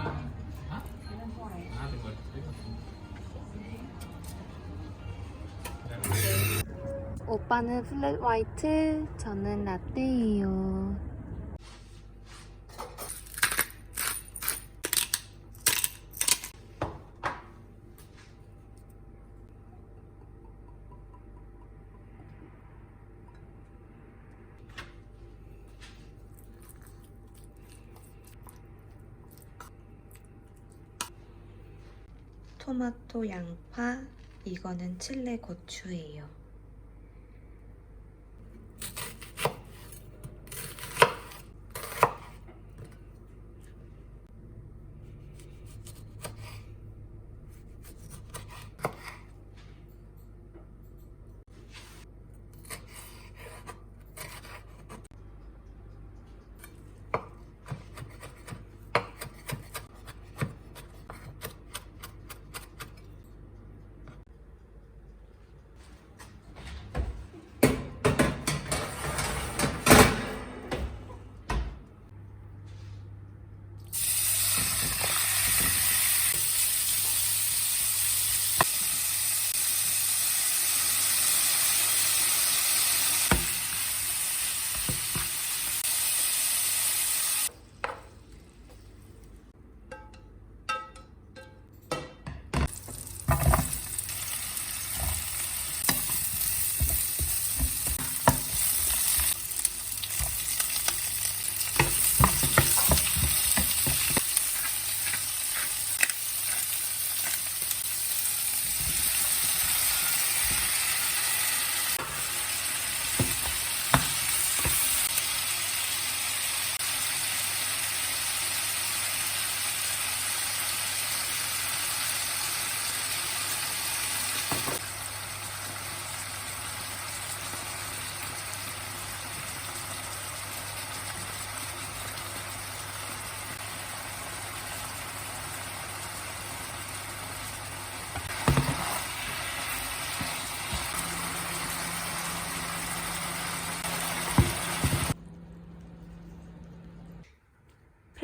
Hah? 오빠는 플랫 화이트, 저는 라떼예요. 토마토, 양파, 이거는 칠레 고추예요.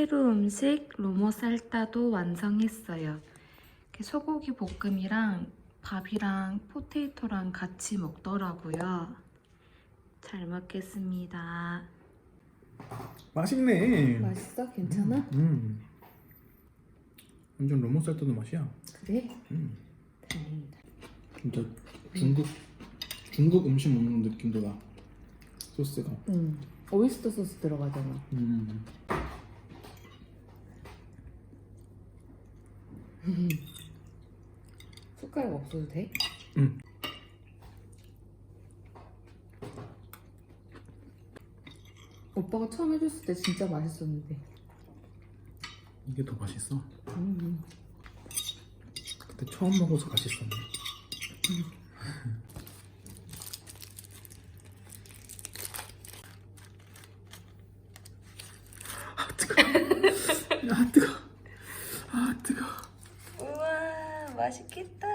페루 음식 로모 살타도 완성했어요. 이렇게 소고기 볶음이랑 밥이랑 포테이토랑 같이 먹더라고요. 잘 먹겠습니다. 맛있네. 맛있어? 괜찮아? 음. 완전 로몬살타도 맛이야. 그래? 음. 다행이다. 진짜 중국 중국 음식 먹는 느낌도 나. 소스가. 응. 오이스터 소스 들어가잖아. 음. 숟가락 없어도 돼? 응. 오빠가 처음 해줬을 때 진짜 맛있었는데. 이게 더 맛있어. 음. 그때 처음 먹어서 맛있었네. 아 뜨거. 아 뜨거. 아 뜨거. 우와 맛있겠다.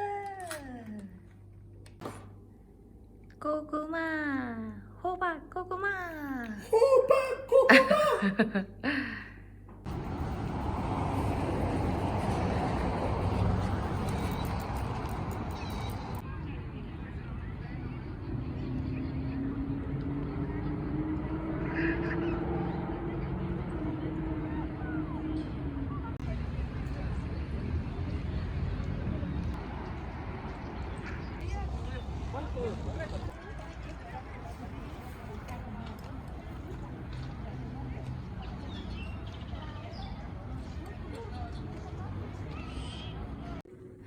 고구마 호박 고구마. 호박 고구마.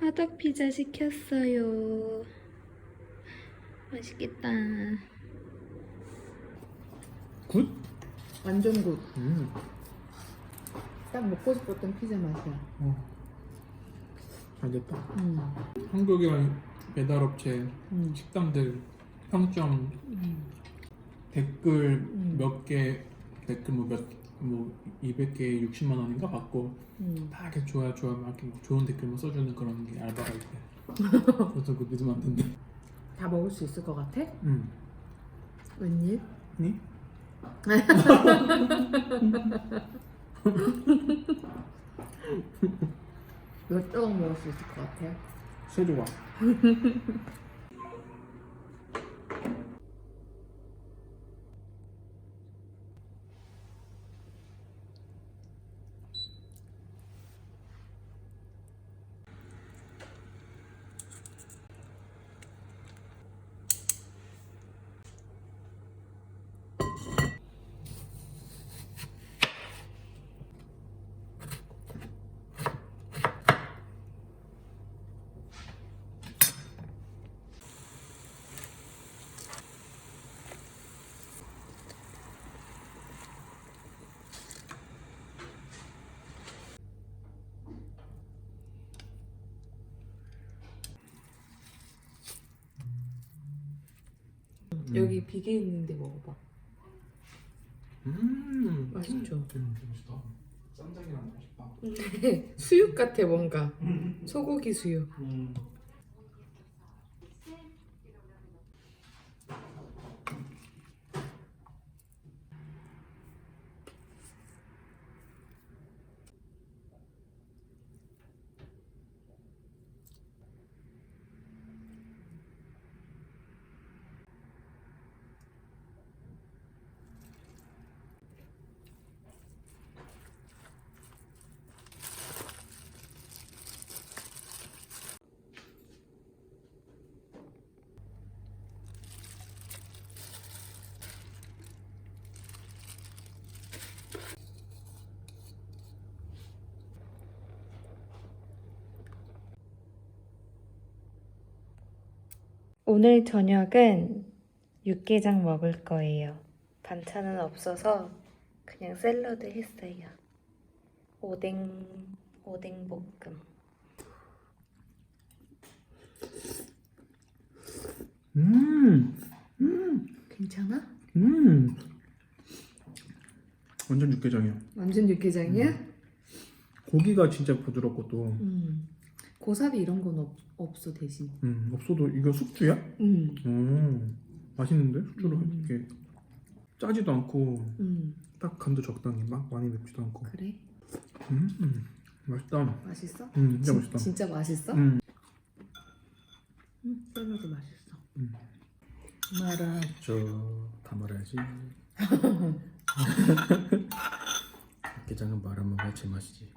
화덕 피자 시켰어요. 맛있겠다. 굿. 완전 굿. 음. 딱 먹고 싶었던 피자 맛이야. 어. 잘 됐다. 음. 한국의 배달업체 음. 식당들 평점 음. 댓글 음. 몇개 댓글 뭐몇 뭐 200개 60만 원인가 받고 음. 다 이렇게 좋아요 좋아요 막 이렇게 뭐 좋은 댓글만 써주는 그런 게 알바가 있대. 그래서 그 믿으면 안 된대. 다 먹을 수 있을 것 같아? 응. 웬일? 니? 몇 조각 먹을 수 있을 것 같아? 세 조각. 여기 비계 있는데 먹어봐. 음. 맛있죠? 음, 맛있다. 쌈장이랑 맛있다. 수육 같아 뭔가. 소고기 수육. 음. 오늘 저녁은 육개장 먹을 거예요. 반찬은 없어서 그냥 샐러드 했어요. 오뎅, 오뎅 볶음. 음. 괜찮아? 음. 완전 육개장이야. 완전 육개장이야? 고기가 진짜 부드럽고 또 음. 고사리 이런 건 없, 없어 대신. 음, 없어도 이거 숙주야? 음. 음. 맛있는데 숙주로 음. 이렇게 짜지도 않고 음. 딱 간도 적당히 막 많이 맵지도 않고. 그래? 음. 음. 맛있다. 맛있어? 음, 진짜 진- 맛있다. 진짜 맛있어? 음. 음, 샐러드 맛있어. 음. 말아줘 다 말아야지 게장은 말아먹어야 제맛이지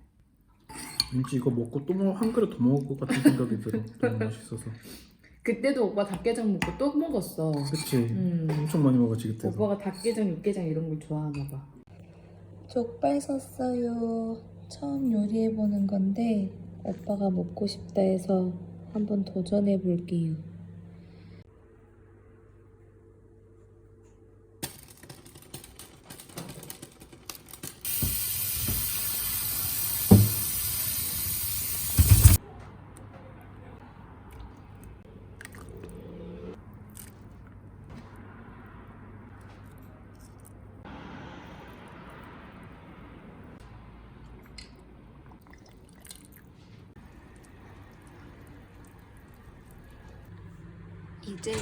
왠지 이거 먹고 또 한 그릇 더 먹을 것 같은 생각이 들어 너무 맛있어서 그때도 오빠 닭게장 먹고 또 먹었어. 그치 음. 엄청 많이 먹었지 그때도 오빠가 닭게장, 육게장 이런 걸 좋아하나 봐. 족발 샀어요. 처음 요리해 보는 건데 오빠가 먹고 싶다 해서 한번 도전해 볼게요. 이제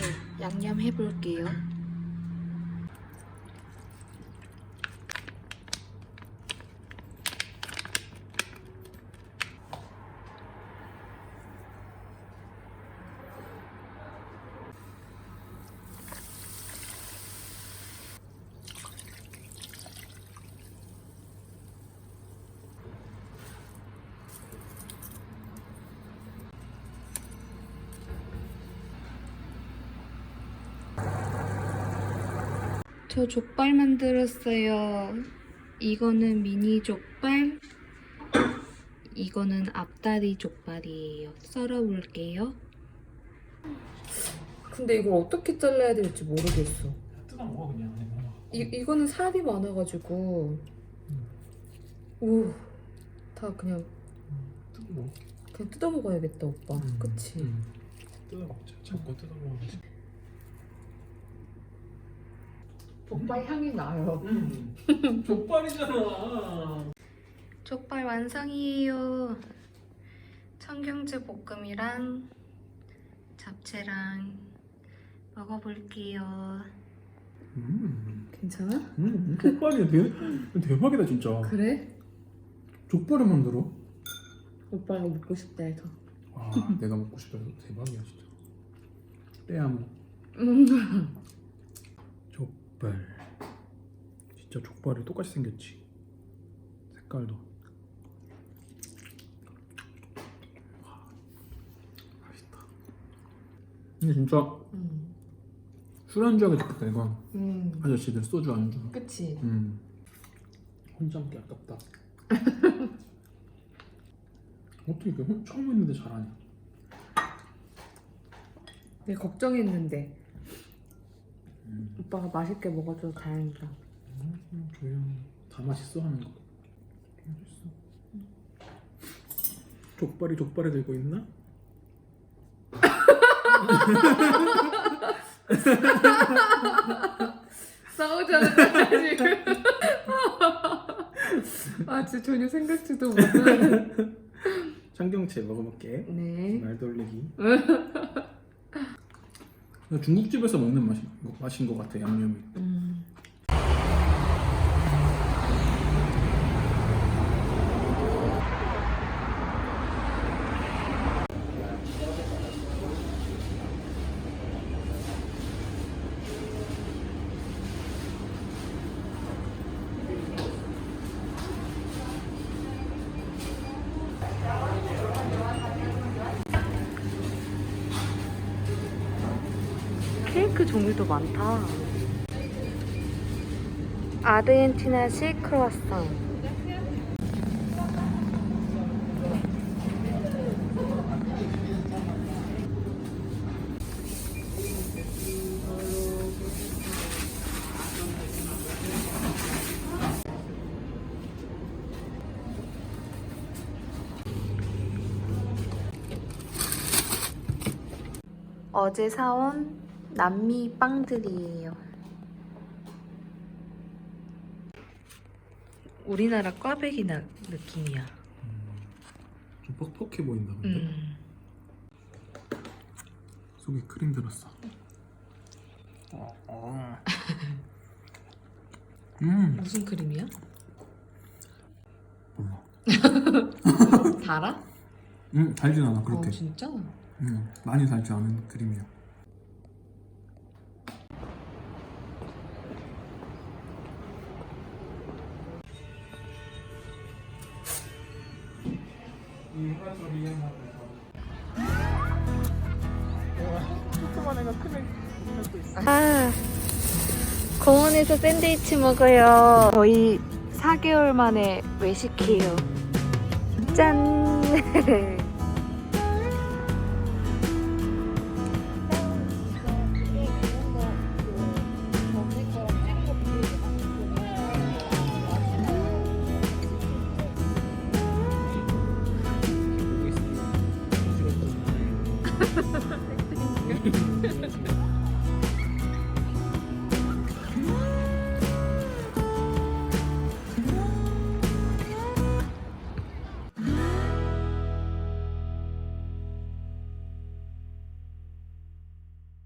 양념 해볼게요. 저 족발 만들었어요. 이거는 미니 족발. 이거는 앞다리 족발이에요. 썰어볼게요. 근데 이걸 어떻게 잘라야 될지 모르겠어. 뜯어 먹어 그냥. 이, 이거는 살이 많아가지고 오, 다 그냥 뜯어 먹어. 그냥 뜯어 먹어야겠다 오빠. 음, 그치? 음. 뜯어 먹자. 자꾸 뜯어 먹어야지. 족발 향이 나요. 음. 족발이잖아. 족발 완성이에요. 청경채 볶음이랑 잡채랑 먹어볼게요. 음. 괜찮아? 음. 족발이 대, 대박이다 진짜. 그래? 족발을 만들어? 오빠가 먹고 싶다 해서. 와 내가 먹고 싶다 해서 대박이야 진짜. 빼야모. 음. 족발. 진짜 족발이 똑같이 생겼지. 색깔도. 와, 맛있다. 근데 진짜 음. 술안주하게 좋겠다 이거. 음. 아저씨들 소주 안주. 그치? 음. 혼자 먹기 아깝다. 어떻게 이렇게 혼- 처음 했는데 잘하냐? 내가 걱정했는데 음. 오빠가 맛있게 먹어줘서 다행이다. 음, 조용. 다 맛있어 하는 거. 맛있어. 족발이 족발이 들고 있나? 싸우잖아 지금. 아 진짜 전혀 생각지도 못한. 청경채 먹어볼게. 네. 말 돌리기. 나 중국집에서 먹는 거, 맛인 것 같아 양념이. 음. 종류도 많다. 아르헨티나식 크로와상. 어제 사온 남미 빵들이에요. 우리나라 꽈배기 나, 느낌이야. 좀 퍽퍽해 보인다 근데 음. 속에 크림 들었어. 어, 음 무슨 크림이야? 몰라. 달아? 음 달진 않아 그렇게. 어 진짜? 음 많이 달지 않은 크림이야. 아, 공원에서 샌드위치 먹어요. 저희 4개월 만에 외식해요. 짠!